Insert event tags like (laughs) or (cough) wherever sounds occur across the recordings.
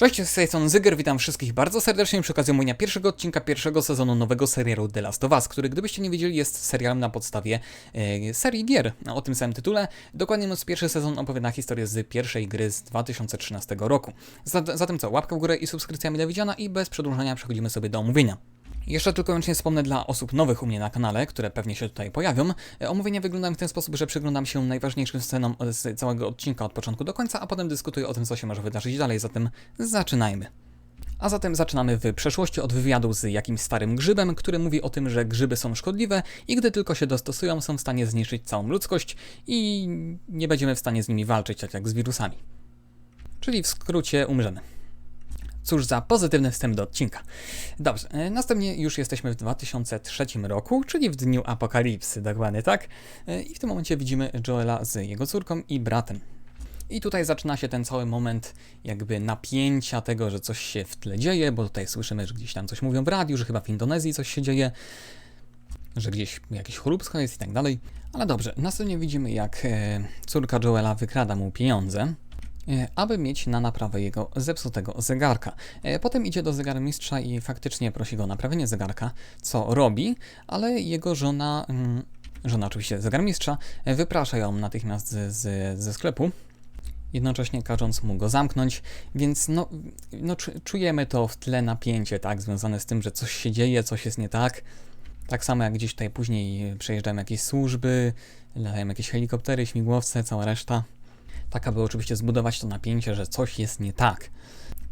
Cześć, z tej strony Zyger, witam wszystkich bardzo serdecznie przy okazji omówienia pierwszego odcinka pierwszego sezonu nowego serialu The Last of Us, który gdybyście nie wiedzieli jest serialem na podstawie e, serii gier o tym samym tytule. Dokładnie mówiąc pierwszy sezon opowiada historię z pierwszej gry z 2013 roku. Zat- Zatem co, łapka w górę i subskrypcja mile widziana i bez przedłużania przechodzimy sobie do omówienia. Jeszcze tylko wyłącznie wspomnę dla osób nowych u mnie na kanale, które pewnie się tutaj pojawią. E, Omówienia wyglądają w ten sposób, że przyglądam się najważniejszym scenom z całego odcinka od początku do końca, a potem dyskutuję o tym, co się może wydarzyć dalej, zatem zaczynajmy. A zatem zaczynamy w przeszłości od wywiadu z jakimś starym grzybem, który mówi o tym, że grzyby są szkodliwe i gdy tylko się dostosują, są w stanie zniszczyć całą ludzkość i nie będziemy w stanie z nimi walczyć, tak jak z wirusami. Czyli w skrócie umrzemy. Cóż za pozytywny wstęp do odcinka. Dobrze, e, następnie już jesteśmy w 2003 roku, czyli w dniu apokalipsy, dokładnie tak. E, I w tym momencie widzimy Joela z jego córką i bratem. I tutaj zaczyna się ten cały moment jakby napięcia tego, że coś się w tle dzieje, bo tutaj słyszymy, że gdzieś tam coś mówią w radiu, że chyba w Indonezji coś się dzieje, że gdzieś jakieś choróbsko jest i tak dalej. Ale dobrze, następnie widzimy jak e, córka Joela wykrada mu pieniądze, aby mieć na naprawę jego zepsutego zegarka. E, Potem idzie do zegarmistrza i faktycznie prosi go o naprawienie zegarka, co robi, ale jego żona, mm, żona oczywiście zegarmistrza, e, wyprasza ją natychmiast z, z, ze sklepu, jednocześnie każąc mu go zamknąć, więc no, no czu- czujemy to w tle napięcie, tak, związane z tym, że coś się dzieje, coś jest nie tak. Tak samo jak gdzieś tutaj później przejeżdżają jakieś służby, latają jakieś helikoptery, śmigłowce, cała reszta. Tak, aby oczywiście zbudować to napięcie, że coś jest nie tak.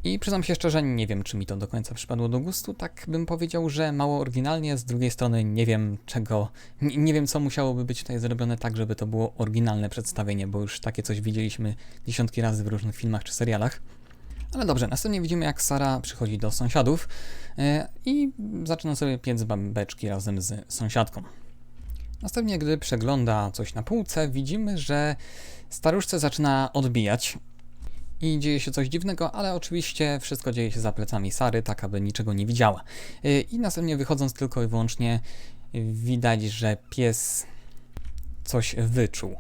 I przyznam się szczerze, nie wiem, czy mi to do końca przypadło do gustu. Tak bym powiedział, że mało oryginalnie. Z drugiej strony nie wiem czego, nie, nie wiem co musiałoby być tutaj zrobione tak, żeby to było oryginalne przedstawienie, bo już takie coś widzieliśmy dziesiątki razy w różnych filmach czy serialach. Ale dobrze, następnie widzimy jak Sara przychodzi do sąsiadów e, i zaczyna sobie piec babeczki razem z sąsiadką. Następnie, gdy przegląda coś na półce, widzimy, że staruszce zaczyna odbijać i dzieje się coś dziwnego, ale oczywiście wszystko dzieje się za plecami Sary, tak aby niczego nie widziała. Y, I następnie wychodząc tylko i wyłącznie widać, że pies coś wyczuł,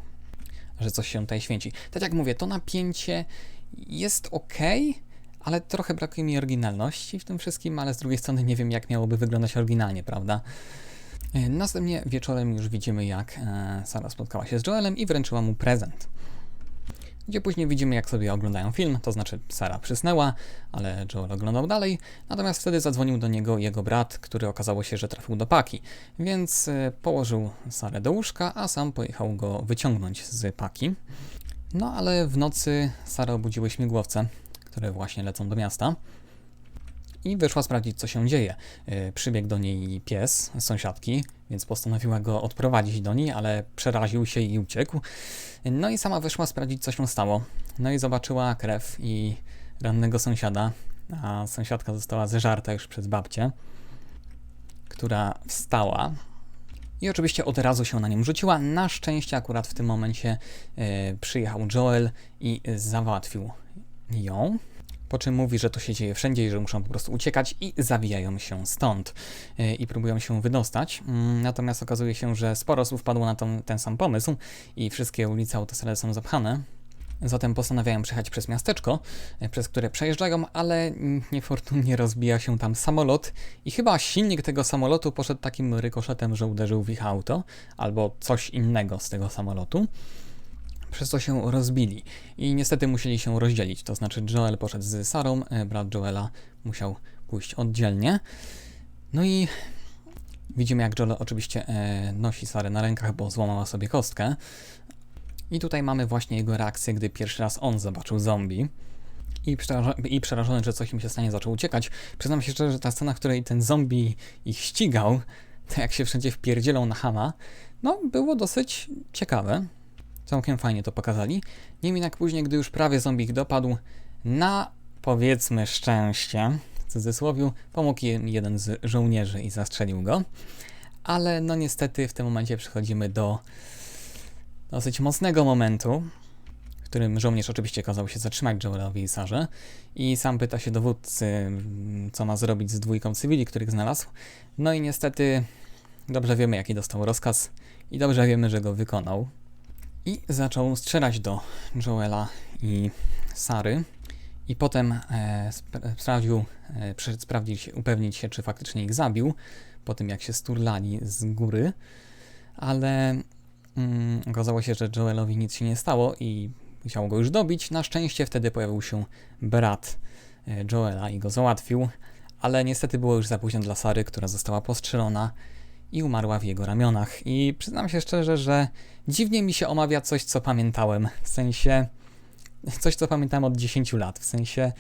że coś się tutaj święci. Tak jak mówię, to napięcie jest ok, ale trochę brakuje mi oryginalności w tym wszystkim, ale z drugiej strony nie wiem, jak miałoby wyglądać oryginalnie, prawda? Y, Następnie wieczorem już widzimy, jak e, Sara spotkała się z Joelem i wręczyła mu prezent. Gdzie później widzimy, jak sobie oglądają film, to znaczy Sara przysnęła, ale Joel oglądał dalej, natomiast wtedy zadzwonił do niego jego brat, który okazało się, że trafił do paki, więc e, położył Sarę do łóżka, a sam pojechał go wyciągnąć z paki. No ale w nocy Sarę obudziły śmigłowce, które właśnie lecą do miasta i wyszła sprawdzić, co się dzieje. Yy, Przybiegł do niej pies sąsiadki, więc postanowiła go odprowadzić do niej, ale przeraził się i uciekł. No i sama wyszła sprawdzić, co się stało. No i zobaczyła krew i rannego sąsiada, a sąsiadka została zeżarta już przez babcię, która wstała. I oczywiście od razu się na nią rzuciła. Na szczęście akurat w tym momencie e, przyjechał Joel i załatwił ją. Po czym mówi, że to się dzieje wszędzie i że muszą po prostu uciekać i zawijają się stąd e, i próbują się wydostać. Mm, Natomiast okazuje się, że sporo osób wpadło na ten sam pomysł i wszystkie ulice autostrady są zapchane. Zatem postanawiają przejechać przez miasteczko, e, przez które przejeżdżają, ale niefortunnie rozbija się tam samolot i chyba silnik tego samolotu poszedł takim rykoszetem, że uderzył w ich auto albo coś innego z tego samolotu przez co się rozbili i niestety musieli się rozdzielić. To znaczy Joel poszedł z Sarą, e, brat Joela musiał pójść oddzielnie. No i widzimy jak Joel oczywiście e, nosi Sarę na rękach, bo złamała sobie kostkę. I tutaj mamy właśnie jego reakcję, gdy pierwszy raz on zobaczył zombie. I, I przerażony, że coś im się stanie, zaczął uciekać. Przyznam się szczerze, że ta scena, w której ten zombie ich ścigał, to jak się wszędzie wpierdzielą na Hama, no było dosyć ciekawe. Całkiem fajnie to pokazali. Niemniej jednak później, gdy już prawie zombie ich dopadł, na powiedzmy szczęście, w cudzysłowie, pomógł im jeden z żołnierzy i zastrzelił go. Ale no niestety w tym momencie przechodzimy do dosyć mocnego momentu, w którym żołnierz oczywiście kazał się zatrzymać Joelowi i Sarze i sam pyta się dowódcy, co ma zrobić z dwójką cywili, których znalazł. No i niestety dobrze wiemy, jaki dostał rozkaz i dobrze wiemy, że go wykonał. I zaczął strzelać do Joela i Sary. i potem e, sp- sprawdził, e, sprawdzić, upewnić się, czy faktycznie ich zabił, po tym jak się sturlali z góry, ale mm, okazało się, że Joelowi nic się nie stało i chciał go już dobić. Na szczęście wtedy pojawił się brat e, Joela i go załatwił, ale niestety było już za późno dla Sary, która została postrzelona i umarła w jego ramionach. I przyznam się szczerze, że dziwnie mi się omawia coś, co pamiętałem. W sensie coś, co pamiętałem od 10 lat. W sensie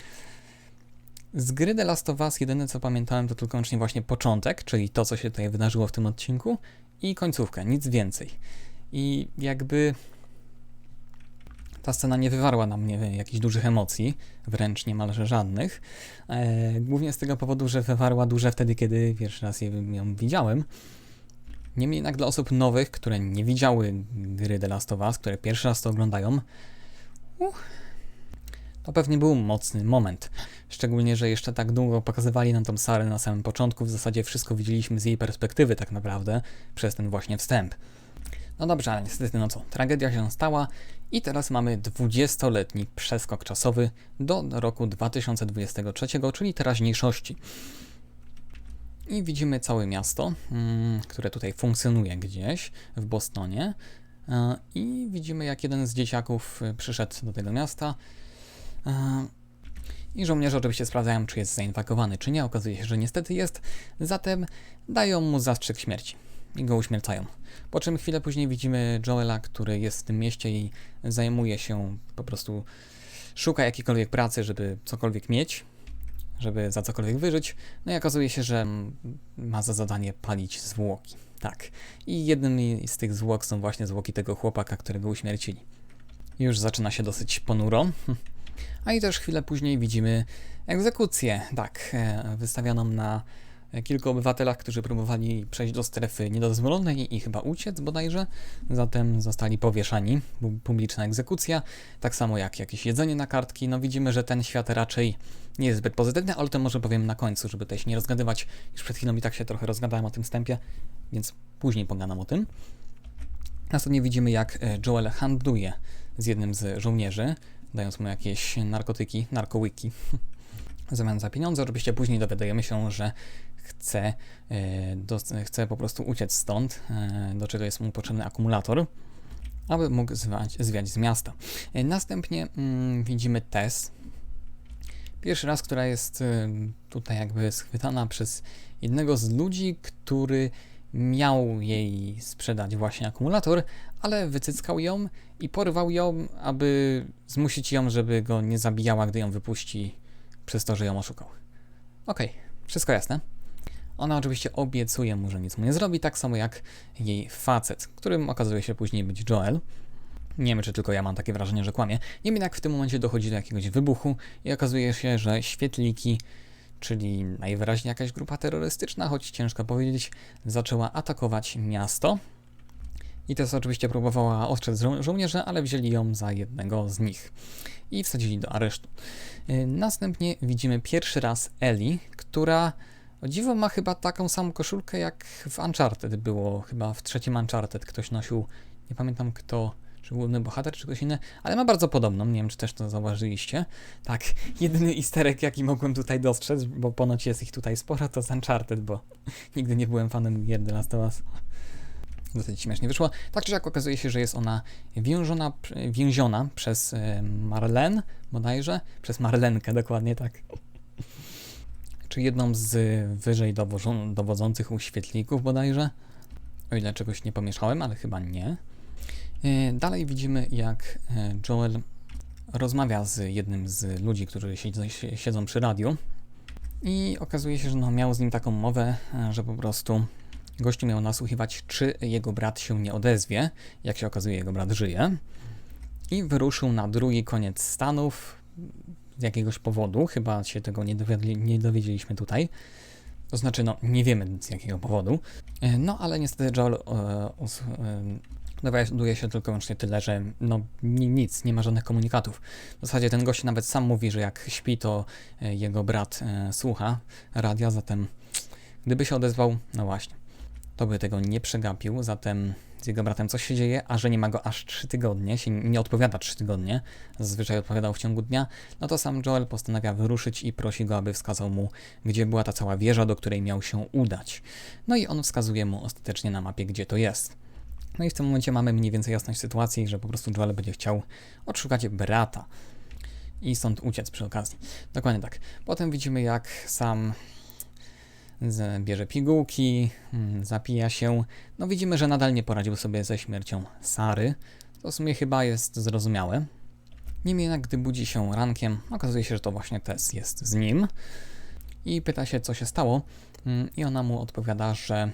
z gry The Last of Us jedyne, co pamiętałem, to tylko wyłącznie właśnie początek, czyli to, co się tutaj wydarzyło w tym odcinku i końcówkę, nic więcej. I jakby ta scena nie wywarła na mnie jakichś dużych emocji, wręcz niemalże żadnych. E, głównie z tego powodu, że wywarła duże wtedy, kiedy pierwszy raz ją widziałem. Niemniej jednak dla osób nowych, które nie widziały gry The Last of Us, które pierwszy raz to oglądają, to pewnie był mocny moment. Szczególnie, że jeszcze tak długo pokazywali nam tą Sarę na samym początku, w zasadzie wszystko widzieliśmy z jej perspektywy tak naprawdę, przez ten właśnie wstęp. No dobrze, ale niestety no co, tragedia się stała i teraz mamy 20-letni przeskok czasowy do roku 2023, czyli teraźniejszości. I widzimy całe miasto, mm, które tutaj funkcjonuje gdzieś w Bostonie. E, I widzimy, jak jeden z dzieciaków y, przyszedł do tego miasta. E, I żołnierze oczywiście sprawdzają, czy jest zainfekowany, czy nie. Okazuje się, że niestety jest. Zatem dają mu zastrzyk śmierci i go uśmiercają. Po czym chwilę później widzimy Joela, który jest w tym mieście i zajmuje się po prostu, szuka jakiejkolwiek pracy, żeby cokolwiek mieć, żeby za cokolwiek wyżyć. No i okazuje się, że ma za zadanie palić zwłoki. Tak. I jednym z tych zwłok są właśnie zwłoki tego chłopaka, którego uśmiercili. Już zaczyna się dosyć ponuro. (laughs) A i też chwilę później widzimy egzekucję, tak, e, wystawioną na kilku obywatelach, którzy próbowali przejść do strefy niedozwolonej i chyba uciec bodajże, zatem zostali powieszani. Publiczna egzekucja, tak samo jak jakieś jedzenie na kartki. No widzimy, że ten świat raczej nie jest zbyt pozytywny, ale to może powiem na końcu, żeby się nie rozgadywać. Już przed chwilą i tak się trochę rozgadałem o tym wstępie, więc później pogadam o tym. Następnie widzimy, jak e, Joel handluje z jednym z żołnierzy, dając mu jakieś narkotyki, narkołyki. (laughs) zamian za pieniądze. Oczywiście później dowiadujemy się, że chce, e, do, chce po prostu uciec stąd, e, do czego jest mu potrzebny akumulator, aby mógł zwiać, zwiać z miasta. E, Następnie mm, widzimy Tess. Pierwszy raz, która jest tutaj jakby schwytana przez jednego z ludzi, który miał jej sprzedać właśnie akumulator, ale wycyckał ją i porwał ją, aby zmusić ją, żeby go nie zabijała, gdy ją wypuści przez to, że ją oszukał. Okej, wszystko jasne. Ona oczywiście obiecuje mu, że nic mu nie zrobi, tak samo jak jej facet, którym okazuje się później być Joel. Nie wiem, czy tylko ja mam takie wrażenie, że kłamie. Niemniej jednak w tym momencie dochodzi do jakiegoś wybuchu i okazuje się, że świetliki, czyli najwyraźniej jakaś grupa terrorystyczna, choć ciężko powiedzieć, zaczęła atakować miasto. I też oczywiście próbowała ostrzec żo- żołnierze, ale wzięli ją za jednego z nich i wsadzili do aresztu. Y, Następnie widzimy pierwszy raz Ellie, która o dziwo ma chyba taką samą koszulkę jak w Uncharted było, chyba w trzecim Uncharted ktoś nosił, nie pamiętam kto, czy główny bohater, czy ktoś inny, ale ma bardzo podobną, nie wiem czy też to zauważyliście. Tak, (laughs) jedyny easter egg jaki mogłem tutaj dostrzec, bo ponoć jest ich tutaj sporo, to z Uncharted, bo (laughs) nigdy nie byłem fanem gier The Last of Us. Dosyć śmiesznie wyszło. Tak czy jak okazuje się, że jest ona więziona, więziona przez e, Marlen, bodajże, przez Marlenkę, dokładnie tak. Czy jedną z wyżej dowodzących u świetlików bodajże. O ile czegoś nie pomieszałem, ale chyba nie. E, Dalej widzimy, jak e, Joel rozmawia z jednym z ludzi, którzy siedzą, przy radiu. I okazuje się, że no, miał z nim taką mowę, że po prostu gościu miał nasłuchiwać, czy jego brat się nie odezwie. Jak się okazuje, jego brat żyje. I wyruszył na drugi koniec Stanów z jakiegoś powodu. Chyba się tego nie, dowiedli, nie dowiedzieliśmy tutaj. To znaczy, no, nie wiemy z jakiego powodu. E, No, ale niestety Joel e, us, e, dowiaduje się tylko wyłącznie tyle, że no ni- nic, nie ma żadnych komunikatów. W zasadzie ten gość nawet sam mówi, że jak śpi, to e, jego brat e, słucha radia, zatem gdyby się odezwał, no właśnie, to by tego nie przegapił, zatem z jego bratem, co się dzieje, a że nie ma go aż 3 tygodnie, się nie odpowiada 3 tygodnie, zazwyczaj odpowiadał w ciągu dnia, no to sam Joel postanawia wyruszyć i prosi go, aby wskazał mu, gdzie była ta cała wieża, do której miał się udać. No i on wskazuje mu ostatecznie na mapie, gdzie to jest. No i w tym momencie mamy mniej więcej jasność sytuacji, że po prostu Joel będzie chciał odszukać brata i stąd uciec przy okazji. Dokładnie tak. Potem widzimy, jak sam bierze pigułki, mm, zapija się. No widzimy, że nadal nie poradził sobie ze śmiercią Sary. To w sumie chyba jest zrozumiałe. Niemniej jednak, gdy budzi się rankiem, okazuje się, że to właśnie Tess jest z nim i pyta się, co się stało. Mm, I ona mu odpowiada, że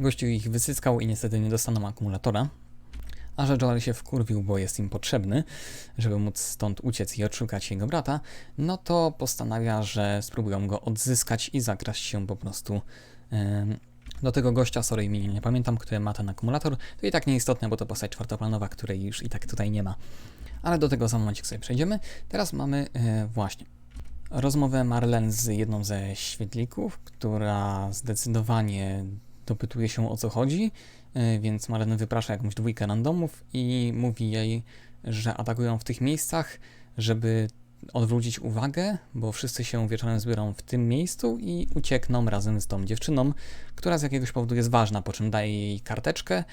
gościu ich wysyskał i niestety nie dostaną akumulatora. A że Joel się wkurwił, bo jest im potrzebny, żeby móc stąd uciec i odszukać jego brata, no to postanawia, że spróbują go odzyskać i zakraść się po prostu em, do tego gościa, sorry imienia nie pamiętam, który ma ten akumulator. To i tak nieistotne, bo to postać czwartoplanowa, której już i tak tutaj nie ma. Ale do tego za momencik sobie przejdziemy. Teraz mamy e, właśnie rozmowę Marlen z jedną ze świetlików, która zdecydowanie dopytuje się o co chodzi, e, więc Marlen wyprasza jakąś dwójkę randomów i mówi jej, że atakują w tych miejscach, żeby odwrócić uwagę, bo wszyscy się wieczorem zbiorą w tym miejscu i uciekną razem z tą dziewczyną, która z jakiegoś powodu jest ważna, po czym daje jej karteczkę,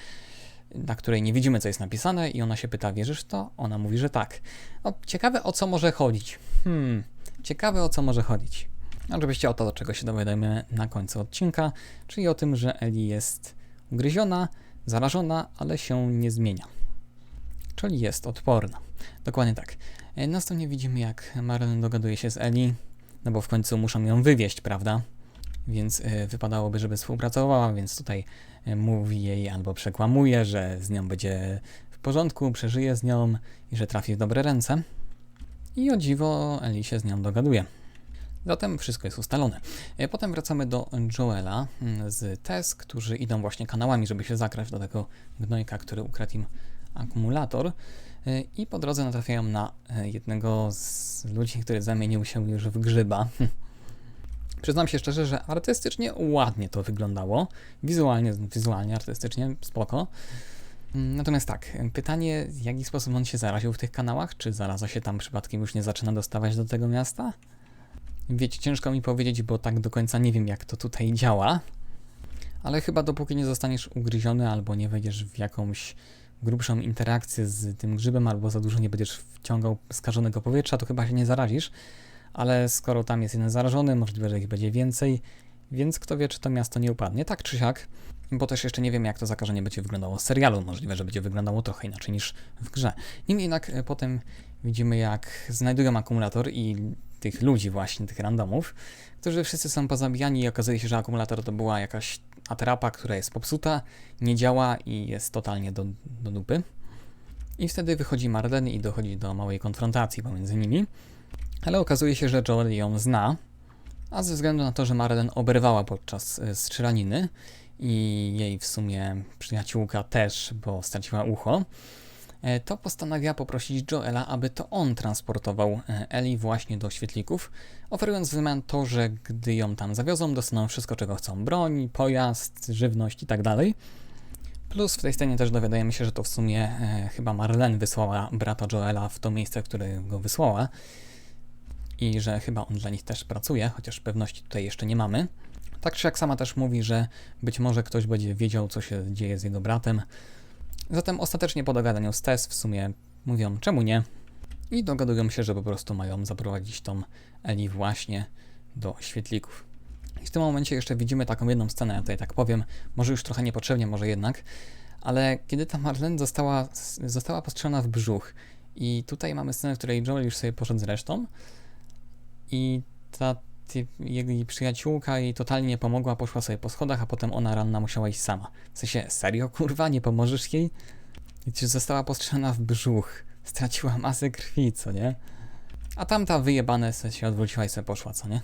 na której nie widzimy, co jest napisane i ona się pyta, wierzysz to? Ona mówi, że tak. No, ciekawe, o co może chodzić. Hmm, ciekawe, o co może chodzić. Oczywiście o to, czego się dowiadujemy na końcu odcinka, czyli o tym, że Eli jest ugryziona, zarażona, ale się nie zmienia. Czyli jest odporna. Dokładnie tak. E, Następnie widzimy, jak Marlon dogaduje się z Eli, no bo w końcu muszą ją wywieźć, prawda? Więc e, wypadałoby, żeby współpracowała, więc tutaj e, mówi jej albo przekłamuje, że z nią będzie w porządku, przeżyje z nią i że trafi w dobre ręce. I o dziwo Eli się z nią dogaduje. Zatem wszystko jest ustalone. E, Potem wracamy do Joela mm, z Tess, którzy idą właśnie kanałami, żeby się zakraść do tego gnojka, który ukradł im akumulator. E, I po drodze natrafiają na e, jednego z ludzi, który zamienił się już w grzyba. (laughs) Przyznam się szczerze, że artystycznie ładnie to wyglądało. Wizualnie, wizualnie artystycznie spoko. Mm, Natomiast tak, pytanie, w jaki sposób on się zaraził w tych kanałach? Czy zaraza się tam przypadkiem już nie zaczyna dostawać do tego miasta? Wiecie, ciężko mi powiedzieć, bo tak do końca nie wiem, jak to tutaj działa. Ale chyba dopóki nie zostaniesz ugryziony albo nie wejdziesz w jakąś grubszą interakcję z tym grzybem, albo za dużo nie będziesz wciągał skażonego powietrza, to chyba się nie zarazisz. Ale skoro tam jest jeden zarażony, możliwe, że ich będzie więcej, więc kto wie, czy to miasto nie upadnie. Tak czy siak, bo też jeszcze nie wiem, jak to zakażenie będzie wyglądało w serialu. Możliwe, że będzie wyglądało trochę inaczej niż w grze. Niemniej jednak e, potem widzimy, jak znajdują akumulator i tych ludzi właśnie, tych randomów, którzy wszyscy są pozabijani i okazuje się, że akumulator to była jakaś atrapa, która jest popsuta, nie działa i jest totalnie do, do dupy. I wtedy wychodzi Marlen i dochodzi do małej konfrontacji pomiędzy nimi. Ale okazuje się, że Joel ją zna, a ze względu na to, że Marlen oberwała podczas e, strzelaniny i jej w sumie przyjaciółka też, bo straciła ucho, to postanawia poprosić Joela, aby to on transportował e, Eli właśnie do świetlików, oferując w zamian to, że gdy ją tam zawiozą, dostaną wszystko, czego chcą. Broń, pojazd, żywność i tak. Plus w tej scenie też dowiadujemy się, że to w sumie e, chyba Marlene wysłała brata Joela w to miejsce, które go wysłała i że chyba on dla nich też pracuje, chociaż pewności tutaj jeszcze nie mamy. Tak czy jak sama też mówi, że być może ktoś będzie wiedział, co się dzieje z jego bratem. Zatem ostatecznie po dogadaniu z Tess w sumie mówią, czemu nie? I dogadują się, że po prostu mają zaprowadzić tą Eli właśnie do świetlików. I w tym momencie jeszcze widzimy taką jedną scenę, ja tutaj tak powiem, może już trochę niepotrzebnie, może jednak, ale kiedy ta Marlene została, została postrzelona w brzuch i tutaj mamy scenę, w której Joel już sobie poszedł z resztą i ta jej przyjaciółka jej totalnie nie pomogła, poszła sobie po schodach, a potem ona ranna musiała iść sama. W sensie, serio kurwa, nie pomożesz jej? Czy została postrzelona w brzuch, straciła masę krwi, co nie? A tamta wyjebane się odwróciła i sobie poszła, co nie?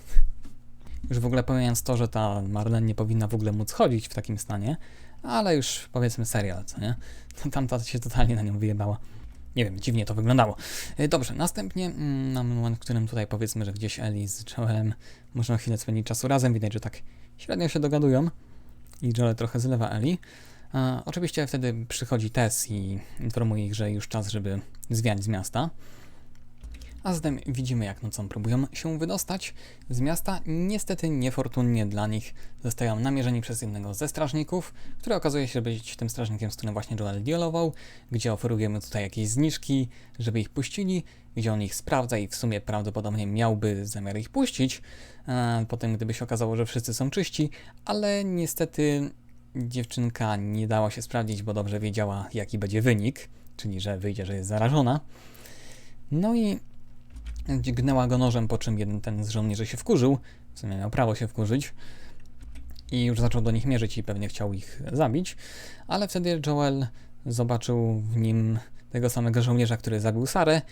Już w ogóle pomijając to, że ta Marlene nie powinna w ogóle móc chodzić w takim stanie, ale już powiedzmy serial, co nie? (laughs) Tamta się totalnie na nią wyjebała. Nie wiem, dziwnie to wyglądało. E, Dobrze, następnie mm, mamy moment, w którym tutaj powiedzmy, że gdzieś Eli z Joelem można chwilę spędzić czasu razem. Widać, że tak średnio się dogadują i Joel trochę zlewa Eli. E, oczywiście wtedy przychodzi Tess i informuje ich, że już czas, żeby zwiać z miasta. A zatem widzimy, jak nocą próbują się wydostać z miasta. Niestety niefortunnie dla nich zostają namierzeni przez jednego ze strażników, który okazuje się być tym strażnikiem, z którym właśnie Joel dialował, gdzie oferujemy tutaj jakieś zniżki, żeby ich puścili, gdzie on ich sprawdza i w sumie prawdopodobnie miałby zamiar ich puścić, e, potem gdyby się okazało, że wszyscy są czyści, ale niestety dziewczynka nie dała się sprawdzić, bo dobrze wiedziała, jaki będzie wynik, czyli że wyjdzie, że jest zarażona. No i gnęła go nożem, po czym jeden ten z żołnierzy się wkurzył, w sumie miał prawo się wkurzyć i już zaczął do nich mierzyć i pewnie chciał ich zabić, ale wtedy Joel zobaczył w nim tego samego żołnierza, który zabił Sarę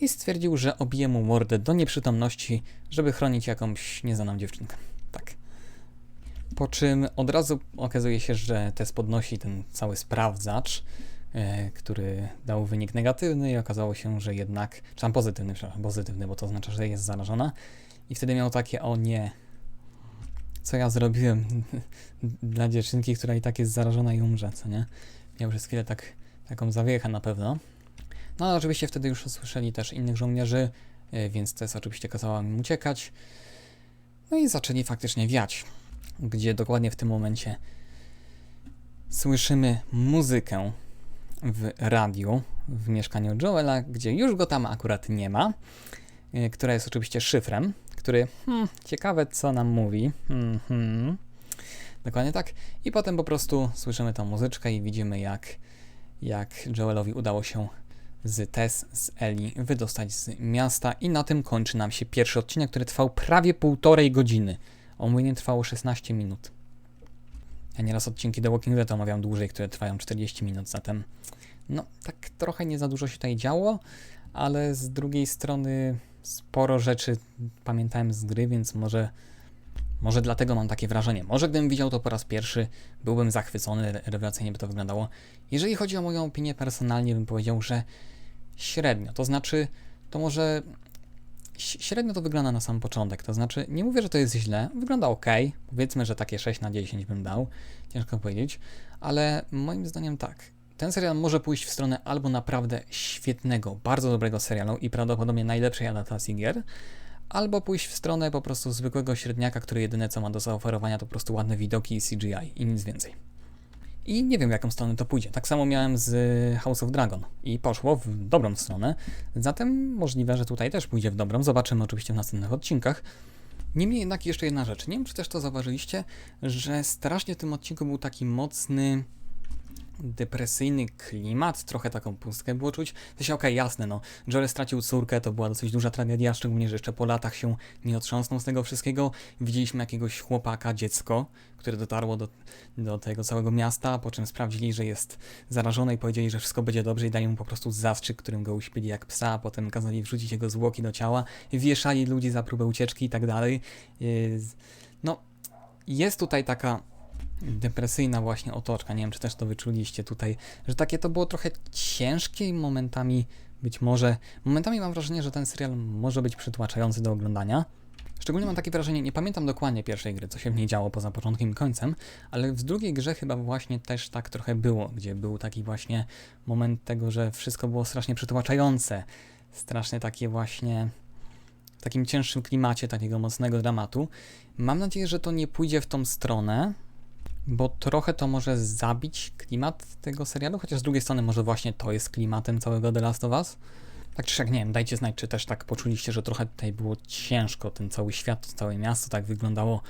i stwierdził, że obije mu mordę do nieprzytomności, żeby chronić jakąś nieznaną dziewczynkę. Tak. Po czym od razu okazuje się, że test podnosi ten cały sprawdzacz, który dał wynik negatywny i okazało się, że jednak, czy tam pozytywny, przepraszam, pozytywny, bo to oznacza, że jest zarażona. I wtedy miał takie, o nie, co ja zrobiłem (laughs) dla dziewczynki, która i tak jest zarażona i umrze, co nie? Miał przez chwilę tak, taką zawiechę na pewno. No ale oczywiście wtedy już usłyszeli też innych żołnierzy, e, więc Tess oczywiście kazała im uciekać. No i zaczęli faktycznie wiać, gdzie dokładnie w tym momencie słyszymy muzykę w radiu w mieszkaniu Joela, gdzie już go tam akurat nie ma, e, która jest oczywiście szyfrem, który hmm, ciekawe co nam mówi. Hmm, hmm. Dokładnie tak. I potem po prostu słyszymy tą muzyczkę i widzimy jak, jak Joelowi udało się z Tess, z Eli wydostać z miasta i na tym kończy nam się pierwszy odcinek, który trwał prawie półtorej godziny. Omówienie trwało 16 minut. Ja nieraz odcinki The Walking Dead omawiam dłużej, które trwają 40 minut, zatem no tak trochę nie za dużo się tutaj działo, ale z drugiej strony sporo rzeczy pamiętałem z gry, więc może może dlatego mam takie wrażenie. Może gdybym widział to po raz pierwszy, byłbym zachwycony, rewelacyjnie by to wyglądało. Jeżeli chodzi o moją opinię personalnie, bym powiedział, że średnio. To znaczy, to może średnio to wygląda na sam początek. To znaczy, nie mówię, że to jest źle, wygląda ok. Powiedzmy, że takie 6 na 10 bym dał. Ciężko powiedzieć, ale moim zdaniem tak. Ten serial może pójść w stronę albo naprawdę świetnego, bardzo dobrego serialu i prawdopodobnie najlepszej adaptacji gier, albo pójść w stronę po prostu zwykłego średniaka, który jedyne co ma do zaoferowania to po prostu ładne widoki i CGI i nic więcej. I nie wiem, w jaką stronę to pójdzie. Tak samo miałem z House of Dragon i poszło w dobrą stronę, zatem możliwe, że tutaj też pójdzie w dobrą. Zobaczymy oczywiście w następnych odcinkach. Niemniej jednak jeszcze jedna rzecz. Nie wiem, czy też to zauważyliście, że strasznie w tym odcinku był taki mocny depresyjny klimat, trochę taką pustkę było czuć. To się okej, okay, jasne, no. Joel stracił córkę, to była dosyć duża tragedia, szczególnie, że jeszcze po latach się nie otrząsnął z tego wszystkiego. Widzieliśmy jakiegoś chłopaka, dziecko, które dotarło do, do tego całego miasta, po czym sprawdzili, że jest zarażone i powiedzieli, że wszystko będzie dobrze i dali mu po prostu zastrzyk, którym go uśpili jak psa, a potem kazali wrzucić jego zwłoki do ciała, wieszali ludzi za próbę ucieczki i tak dalej. No, jest tutaj taka depresyjna właśnie otoczka. Nie wiem, czy też to wyczuliście tutaj, że takie to było trochę ciężkie i momentami być może, momentami mam wrażenie, że ten serial może być przytłaczający do oglądania. Szczególnie mam takie wrażenie, nie pamiętam dokładnie pierwszej gry, co się w niej działo poza początkiem i końcem, ale w drugiej grze chyba właśnie też tak trochę było, gdzie był taki właśnie moment tego, że wszystko było strasznie przytłaczające, strasznie takie właśnie w takim cięższym klimacie takiego mocnego dramatu. Mam nadzieję, że to nie pójdzie w tą stronę, bo trochę to może zabić klimat tego serialu, chociaż z drugiej strony może właśnie to jest klimatem całego The Last of Us. Tak czy siak, nie wiem, dajcie znać, czy też tak poczuliście, że trochę tutaj było ciężko, ten cały świat, całe miasto tak wyglądało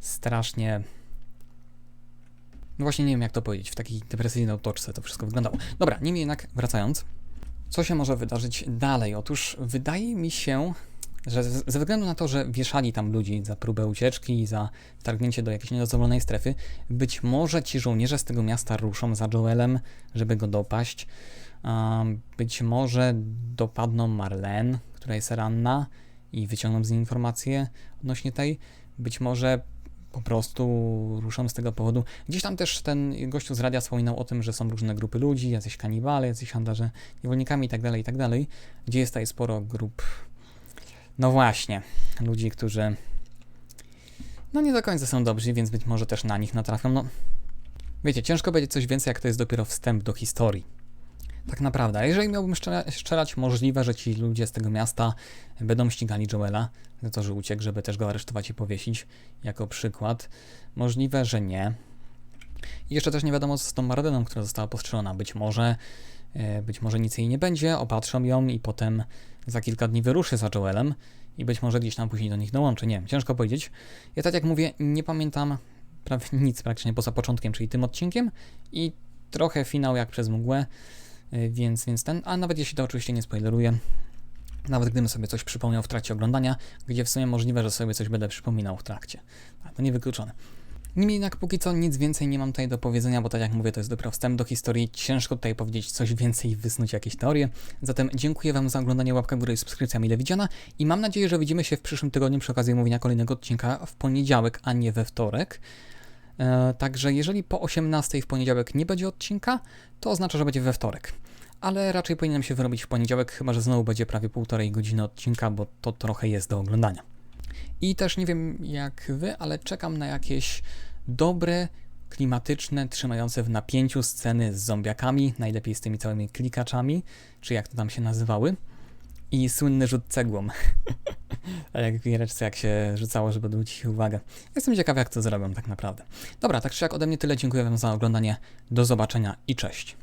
strasznie... No właśnie nie wiem, jak to powiedzieć, w takiej depresyjnej otoczce to wszystko wyglądało. Dobra, niemniej jednak wracając, co się może wydarzyć dalej? Otóż wydaje mi się, że ze względu na to, że wieszali tam ludzi za próbę ucieczki i za wtargnięcie do jakiejś niedozwolonej strefy, być może ci żołnierze z tego miasta ruszą za Joelem, żeby go dopaść. Być może dopadną Marlene, która jest ranna i wyciągną z niej informacje odnośnie tej. Być może po prostu ruszą z tego powodu. Gdzieś tam też ten gościu z radia wspominał o tym, że są różne grupy ludzi, jacyś kanibale, jacyś handlarze niewolnikami itd., tak itd., tak gdzie jest tutaj sporo grup no właśnie, ludzi, którzy no nie do końca są dobrzy, więc być może też na nich natrafią. No, Wiecie, ciężko będzie coś więcej, jak to jest dopiero wstęp do historii. Tak naprawdę, jeżeli miałbym szczera- strzelać, możliwe, że ci ludzie z tego miasta będą ścigali Joela za to, że uciekł, żeby też go aresztować i powiesić, jako przykład. Możliwe, że nie. I jeszcze też nie wiadomo, co z tą Marleną, która została postrzelona. Być może, być może nic jej nie będzie, opatrzą ją i potem za kilka dni wyruszy za Joelem i być może gdzieś tam później do nich dołączy. Nie wiem, ciężko powiedzieć. Ja tak jak mówię, nie pamiętam prawie (laughs) nic praktycznie poza początkiem, czyli tym odcinkiem i trochę finał jak przez mgłę, y, więc, więc ten, a nawet jeśli to oczywiście nie spoileruję, nawet gdybym sobie coś przypomniał w trakcie oglądania, gdzie w sumie możliwe, że sobie coś będę przypominał w trakcie. A to niewykluczone. Niemniej jednak póki co nic więcej nie mam tutaj do powiedzenia, bo tak jak mówię, to jest dopiero wstęp do historii. Ciężko tutaj powiedzieć coś więcej i wysnuć jakieś teorie. Zatem dziękuję Wam za oglądanie, łapka w górę i subskrypcja mile widziana. I mam nadzieję, że widzimy się w przyszłym tygodniu przy okazji mówienia kolejnego odcinka w poniedziałek, a nie we wtorek. E, także jeżeli po 18 w poniedziałek nie będzie odcinka, to oznacza, że będzie we wtorek. Ale raczej powinienem się wyrobić w poniedziałek, chyba że znowu będzie prawie półtorej godziny odcinka, bo to trochę jest do oglądania. I też nie wiem jak wy, ale czekam na jakieś dobre, klimatyczne, trzymające w napięciu sceny z zombiakami, najlepiej z tymi całymi klikaczami, czy jak to tam się nazywały. I słynny rzut cegłą. (laughs) A jak w giereczce, jak się rzucało, żeby odwrócić uwagę. Jestem ciekaw, jak to zrobią tak naprawdę. Dobra, tak czy jak ode mnie tyle. Dziękuję Wam za oglądanie. Do zobaczenia i cześć.